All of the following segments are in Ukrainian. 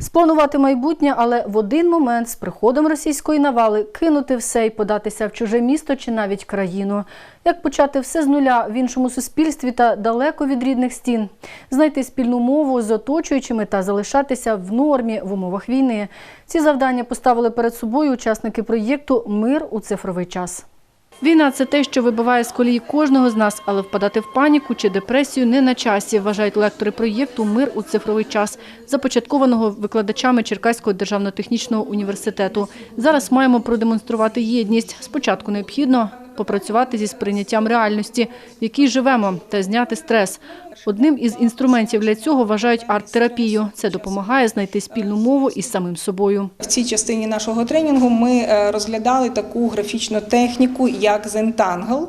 Спланувати майбутнє, але в один момент з приходом російської навали кинути все і податися в чуже місто чи навіть країну. Як почати все з нуля в іншому суспільстві та далеко від рідних стін, знайти спільну мову з оточуючими та залишатися в нормі в умовах війни. Ці завдання поставили перед собою учасники проєкту Мир у цифровий час. Війна це те, що вибиває з колії кожного з нас, але впадати в паніку чи депресію не на часі, вважають лектори проєкту Мир у цифровий час, започаткованого викладачами Черкаського державно-технічного університету. Зараз маємо продемонструвати єдність. Спочатку необхідно попрацювати зі сприйняттям реальності, в якій живемо, та зняти стрес. Одним із інструментів для цього вважають арт-терапію. Це допомагає знайти спільну мову із самим собою. В цій частині нашого тренінгу ми е, розглядали таку графічну техніку, як Zentangle.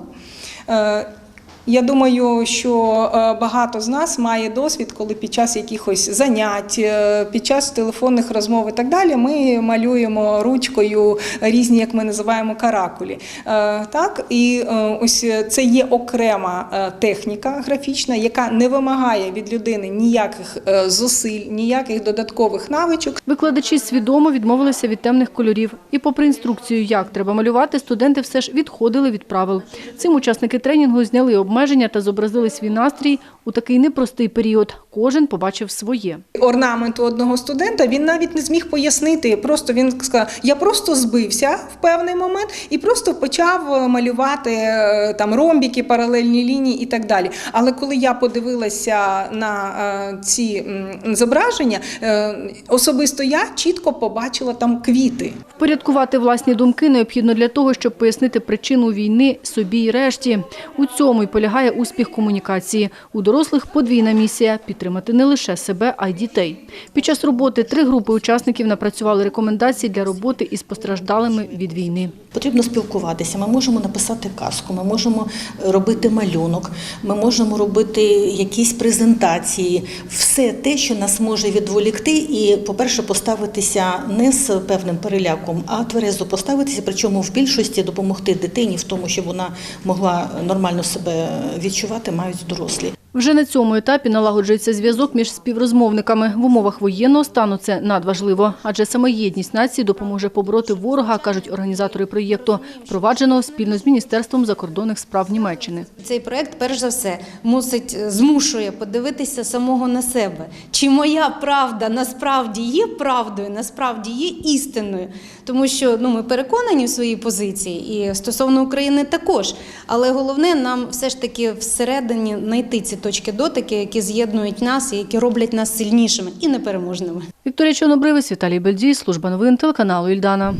Я думаю, що е, багато з нас має досвід, коли під час якихось занять, е, під час телефонних розмов і так далі, ми малюємо ручкою різні, як ми називаємо, каракулі. Е, Так, і ось це є окрема техніка графічна, яка не вимагає від людини ніяких зусиль, ніяких додаткових навичок. Викладачі свідомо відмовилися від темних кольорів. І попри інструкцію, як треба малювати, студенти все ж відходили від правил. Цим учасники тренінгу зняли обмеження та зобразили свій настрій у такий непростий період. Кожен побачив своє. орнаменту одного студента він навіть не зміг пояснити. Просто він сказав: я просто збився в певний момент і просто почав е, малювати е, там ромбіки, паралельні лінії і так далі. Але коли я подивилася на е, ці зображення, особисто я чітко побачила там квіти. Впорядкувати власні думки необхідно для того, щоб пояснити причину війни собі й решті. У цьому й полягає успіх комунікації. У дорослих подвійна місія – підтримати не лише себе, а й дітей. Під час роботи три групи учасників напрацювали рекомендації для роботи із постраждалими від війни. Потрібно спілкуватися. Ми можемо написати казку, ми можемо робити малюнок, ми можемо робити якісь презентації, все те, що нас може відволікти, і, по-перше, поставитися не з певним переляком, а тверезо поставитися, причому в більшості допомогти дитині в тому, щоб вона могла нормально себе відчувати, мають дорослі. Вже на цьому етапі налагоджується зв'язок між співрозмовниками. В умовах воєнного стану це надважливо, адже саме єдність нації допоможе побороти ворога, кажуть організатори проєкту, впровадженого спільно з Міністерством закордонних справ Німеччини. Цей проект, перш за все, мусить змушує подивитися самого на себе. Чи моя правда насправді є правдою, насправді є істиною? Тому що ну ми переконані в своїй позиції, і стосовно України також. Але головне нам все ж таки всередині знайти ці точки дотики, які з'єднують нас і які роблять нас сильнішими і непереможними. Вікторія Чорнобривець, Віталій Бельдій, служба новин телеканалу Ільдана.